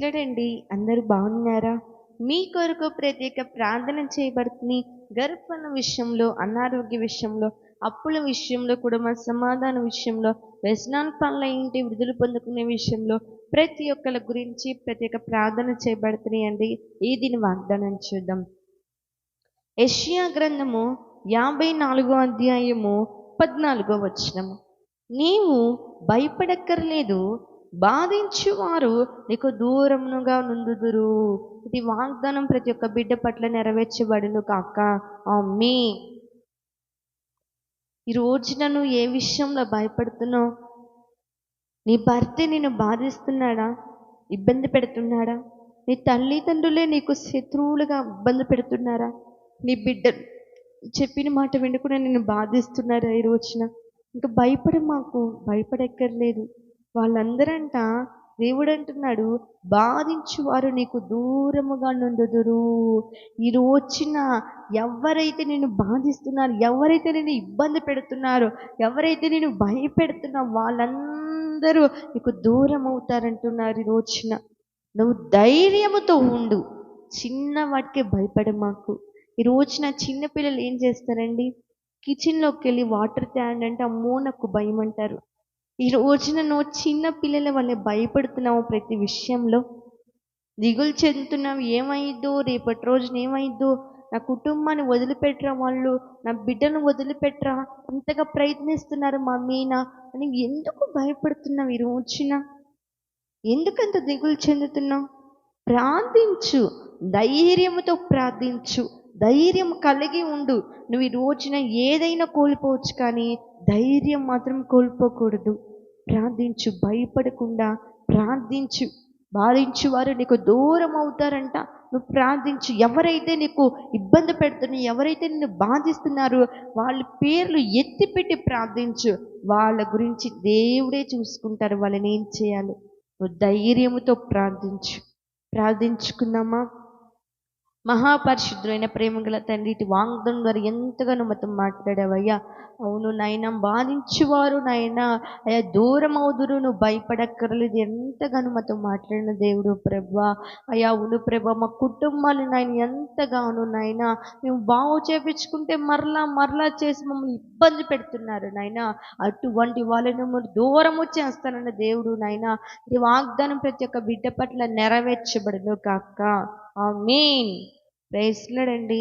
లేడండి అందరూ బాగున్నారా? మీ కొరకు ప్రత్యేక ప్రార్థన చేయబడుతుంది. గర్భణ విషయంలో అనారోగ్య విషయంలో అప్పుల విషయంలో కుటుంబ సమాధాన విషయంలో వ్యసనాన్ని పనుల ఇంటి విడుదల పొందుకునే విషయంలో ప్రతి ఒక్కరి గురించి ప్రత్యేక ప్రార్థన చేయబడుతున్నాయండి. ఈ దీని వాగ్దానం చూద్దాం. యష్యా గ్రంథము యాభై నాలుగో అధ్యాయము పద్నాలుగో వచనము. నీవు భయపడక్కర్లేదు. బాధించువారు నీకు దూరముగా నుందుదురు ఇది వాగ్దానం ప్రతి ఒక్క బిడ్డ పట్ల నెరవేర్చబడును కాక. ఆమె ఈ రోజున నువ్వు ఏ విషయంలో భయపడుతున్నావు? నీ భర్త నిన్ను బాధిస్తున్నాడా? ఇబ్బంది పెడుతున్నాడా? నీ తల్లిదండ్రులే నీకు శత్రువులుగా ఇబ్బంది పెడుతున్నారా? నీ బిడ్డ చెప్పిన మాట వినకుండా నిన్ను బాధిస్తున్నారా ఈ రోజున? ఇంకా భయపడ మాకు భయపడక్కర్లేదు. వాళ్ళందరంట దేవుడు అంటున్నాడు బాధించువారు నీకు దూరముగా నుండుదురు. ఈ వచ్చిన ఎవరైతే నేను బాధిస్తున్నారు ఎవరైతే నేను ఇబ్బంది పెడుతున్నారో ఎవరైతే నేను భయపెడుతున్నా వాళ్ళందరూ నీకు దూరం అవుతారంటున్నారు ఈ రోజున. నువ్వు ధైర్యముతో ఉండు. చిన్న వాటికే భయపడ మాకు. ఈ రోజున చిన్నపిల్లలు ఏం చేస్తారండి? కిచెన్లోకి వెళ్ళి వాటర్ త్యాండ్ అంటే అమ్మో నాకు భయం అంటారు ఈ రోజున నువ్వు చిన్న పిల్లల వల్ల భయపడుతున్నావు ప్రతి విషయంలో. దిగులు చెందుతున్నావు. ఏమైందో? రేపటి రోజున ఏమైద్దో నా కుటుంబాన్ని వదిలిపెట్టరా వాళ్ళు? నా బిడ్డను వదిలిపెట్టరా? అంతగా ప్రయత్నిస్తున్నారు మా మీనా అని ఎందుకు భయపడుతున్నావు ఈ రోజున ఎందుకంత దిగులు చెందుతున్నావు? ప్రార్థించు. ధైర్యంతో ప్రార్థించు. ధైర్యం కలిగి ఉండు. నువ్వు ఈ రోజున ఏదైనా కోల్పోవచ్చు కానీ ధైర్యం మాత్రం కోల్పోకూడదు. ప్రార్థించు భయపడకుండా ప్రార్థించు. బాధించు వారు నీకు దూరం అవుతారంట. నువ్వు ప్రార్థించు. ఎవరైతే నీకు ఇబ్బంది పెడుతున్నా ఎవరైతే నిన్ను బాధిస్తున్నారో వాళ్ళ పేర్లు ఎత్తిపెట్టి ప్రార్థించు. వాళ్ళ గురించి దేవుడే చూసుకుంటారు. వాళ్ళని ఏం చేయాలి? నువ్వు ధైర్యంతో ప్రార్థించు. ప్రార్థించుకుందామా? మహాపరిశుద్ధులైన ప్రేమగల తండ్రి ఇటు వాగ్దం ద్వారా ఎంతగానో మాతో మాట్లాడావయ్యా. అవును నాయన బాధించేవారు నాయన. అయ్యా దూరం అవుదురు నువ్వు భయపడక్కర్లేదు. ఎంతగానో మాతో మాట్లాడిన దేవుడు ప్రభా. అయ్యా అవును ప్రభా మా కుటుంబాలు నాయన ఎంతగానో నాయన. మేము బాగు చేపించుకుంటే మరలా మరలా చేసి మమ్మల్ని ఇబ్బంది పెడుతున్నారు నాయన. అటువంటి వాళ్ళని మీరు దూరము చేస్తానన్న దేవుడు నాయన. ఇది వాగ్దానం ప్రతి ఒక్క బిడ్డ పట్ల నెరవేర్చబడను కాక. ఆమీన్ ప్రైస్లాడండి